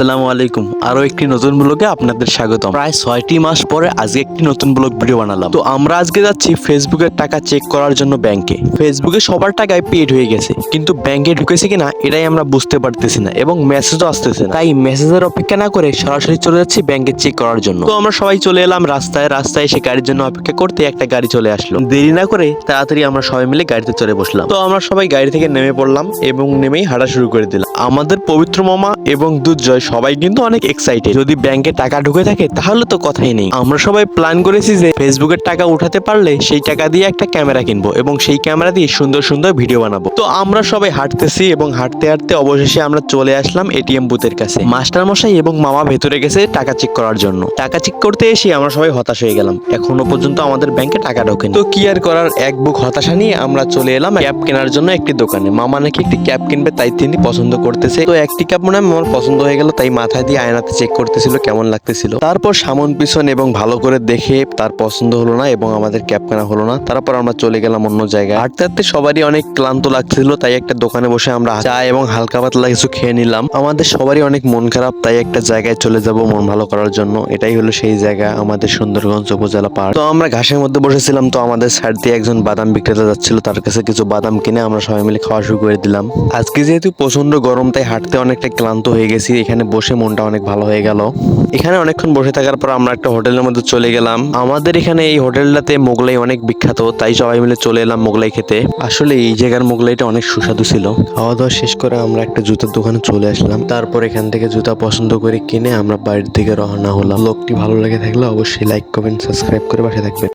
আসসালামু আলাইকুম। আরও একটি নতুন ব্লগে আপনাদের স্বাগতম। প্রায় ছয়টি মাস পরে আজকে একটি নতুন ব্লগ ভিডিও বানালাম। তো আমরা আজকে যাচ্ছি ফেসবুকের টাকা চেক করার জন্য ব্যাংকে ফেসবুকে সবার টাকায় পেড হয়ে গেছে। কিন্তু ব্যাংকে ঢুকেছে কিনা, এটাই আমরা বুঝতে পারতেছি না এবং মেসেজও আসতেছে না। তাই মেসেজের অপেক্ষা না করে সরাসরি চলে যাচ্ছি ব্যাংকে চেক করার জন্য। তো আমরা সবাই চলে এলাম রাস্তায়। রাস্তায় এসে গাড়ির জন্য অপেক্ষা করতে একটা গাড়ি চলে আসলো। দেরি না করে তাড়াতাড়ি আমরা সবাই মিলে গাড়িতে চলে বসলাম। তো আমরা সবাই গাড়ি থেকে নেমে পড়লাম এবং নেমেই হাঁটা শুরু করে দিলাম। আমাদের পবিত্র মামা এবং দুধজয় সবাই কিন্তু অনেক এক্সাইটেড যদি ব্যাংকে টাকা ঢুকে থাকে, তাহলে তো কথাই নেই। আমরা সবাই প্ল্যান করেছি যে ফেসবুকের টাকা উঠাতে পারলে সেই টাকা দিয়ে একটা ক্যামেরা কিনবো এবং সেই ক্যামেরা দিয়ে সুন্দর সুন্দর ভিডিও বানাবো। তো আমরা সবাই হাঁটতেছি এবং হাঁটতে হাঁটতে অবশেষে আমরা চলে আসলাম এটিএম বুথের কাছে। মাস্টার মশাই এবং মামা ভেতরে গেছে টাকা চেক করার জন্য। টাকা চেক করতে এসে আমরা সবাই হতাশ হয়ে গেলাম। এখনও পর্যন্ত আমাদের ব্যাংকে টাকা ঢোকেনি। তো কি আর করার? এক বুক হতাশা নিয়ে আমরা চলে এলাম ক্যাব কেনার জন্য একটি দোকানে। মামা নাকি একটি ক্যাব কিনবে তাই তিনি পছন্দ করতেছে। তো একটি ক্যাব মনে হয় আমার পছন্দ হয়ে গেল তাই মাথায় দিয়ে আয়নাতে চেক করতেছিল, কেমন লাগতেছিল। তারপর সামন, পিছন এবং ভালো করে দেখে তার পছন্দ হলো না এবং আমাদের ক্যাব কেনা হলো না। তারপর আমরা চলে গেলাম অন্য জায়গায়। হাঁটতে হাঁটতে সবারই অনেক ক্লান্ত লাগছিল তাই একটা দোকানে বসে আমরা চা এবং হালকা পাতলা কিছু খেয়ে নিলাম। আমাদের সবারই অনেক মন খারাপ, তাই একটা জায়গায় চলে যাব মন ভালো করার জন্য। এটাই হলো সেই জায়গা, আমাদের সুন্দরগঞ্জ উপজেলা পার্ক। তো আমরা ঘাসের মধ্যে বসেছিলাম, তো আমাদের সাইড দিয়ে একজন বাদাম বিক্রেতা যাচ্ছিল, তার কাছে কিছু বাদাম কিনে আমরা সবাই মিলে খাওয়া শুরু করে দিলাম। আজকে যেহেতু প্রচণ্ড গরম, তাই হাঁটতে অনেকটা ক্লান্ত হয়ে গেছি। এখানে বসে মনটা অনেক ভালো হয়ে গেল। এখানে অনেকক্ষণ বসে থাকার পর আমরা একটা হোটেলের মধ্যে চলে গেলাম। আমাদের এখানে এই হোটেলটাতে মোগলাই অনেক বিখ্যাত, তাই সবাই মিলে চলে এলাম মোগলাই খেতে। আসলে এই জায়গার মোগলাইটা অনেক সুস্বাদু ছিল। খাওয়া দাওয়া শেষ করে আমরা একটা জুতার দোকানে চলে আসলাম। তারপর এখান থেকে জুতা পছন্দ করে কিনে আমরা বাড়ির দিকে রওনা হলাম। লোকটি ভালো লেগে থাকলে অবশ্যই লাইক কমেন্ট সাবস্ক্রাইব করে পাশে থাকবেন।